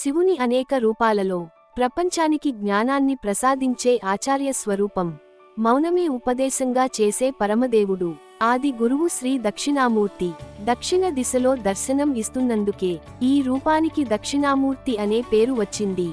శివుని అనేక రూపాలలో ప్రపంచానికి జ్ఞానాన్ని ప్రసాదించే ఆచార్య స్వరూపం మౌనమే ఉపదేశంగా చేసే పరమదేవుడు. ఆది గురువు శ్రీ దక్షిణామూర్తి. దక్షిణ దిశలో దర్శనం ఇస్తున్నందుకే ఈ రూపానికి దక్షిణామూర్తి అనే పేరు వచ్చింది.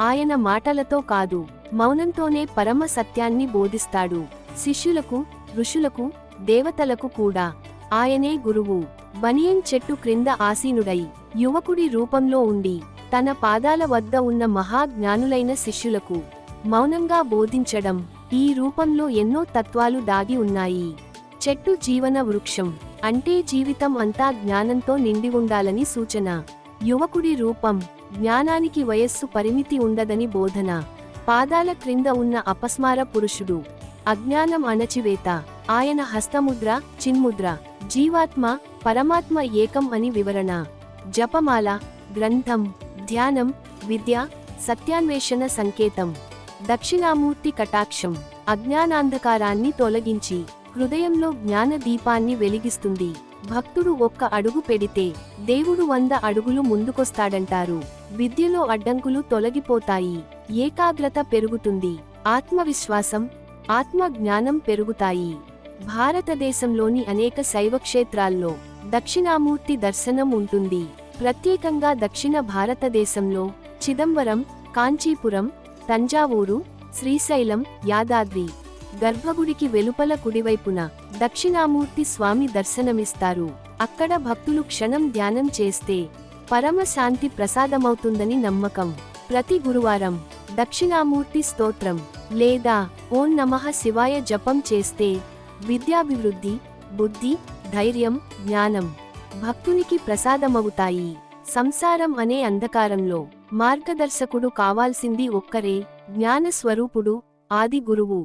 ఆయన మాటలతో కాదు మౌనంతోనే పరమ సత్యాన్ని బోధిస్తాడు. శిష్యులకు ఋషులకు దేవతలకు కూడా. ఆయనే గురువు. బనియన్ చెట్టు క్రింద ఆసీనుడై యువకుడి రూపంలో ఉండి తన పాదాల వద్ద ఉన్న మహాజ్ఞానులైన శిష్యులకు మౌనంగా బోధించడం ఈ రూపంలో ఎన్నో తత్వాలు దాగి ఉన్నాయి. చెట్టు జీవన వృక్షం అంటే జీవితం అంతా జ్ఞానంతో నిండి ఉండాలని సూచన. యువకుడి రూపం జ్ఞానానికి వయస్సు పరిమితి ఉండదని బోధన. పాదాల క్రింద ఉన్న అపస్మార పురుషుడు అజ్ఞానం అణచివేత. ఆయన హస్తముద్ర చిన్ముద్ర జీవాత్మ పరమాత్మ ఏకం అని వివరణ. జపమాల గ్రంథం ధ్యానం విద్య సత్యాన్వేషణ సంకేతం. దక్షిణామూర్తి కటాక్షం. అజ్ఞానాంధకారాన్ని తొలగించి హృదయంలో జ్ఞాన దీపాన్ని వెలిగిస్తుంది. భక్తుడు ఒక్క అడుగు పెడితే దేవుడు వంద అడుగులు ముందుకొస్తాడంటారు. విద్యలో అడ్డంకులు తొలగిపోతాయి. ఏకాగ్రత పెరుగుతుంది. ఆత్మవిశ్వాసం ఆత్మ జ్ఞానం పెరుగుతాయి. భారతదేశంలోని అనేక శైవ క్షేత్రాల్లో దక్షిణామూర్తి దర్శనం ఉంటుంది. ప్రత్యేకంగా దక్షిణ భారతదేశంలో చిదంబరం కాంచీపురం తంజావూరు శ్రీశైలం యాదాద్రి గర్భగుడికి వెలుపల కుడివైపున దక్షిణామూర్తి స్వామి దర్శనమిస్తారు. అక్కడ భక్తులు క్షణం ధ్యానం చేస్తే పరమశాంతి ప్రసాదమవుతుందని నమ్మకం. ప్రతి గురువారం దక్షిణామూర్తి స్తోత్రం లేదా ఓం నమః శివాయ జపం చేస్తే విద్యాభివృద్ధి బుద్ధి ధైర్యం జ్ఞానం భక్తునికి ప్రసాదమవుతాయి సంసారం అనే అంధకారంలో మార్గదర్శకుడు కావాల్సింది ఒక్కరే జ్ఞానస్వరూపుడు ఆది గురువు.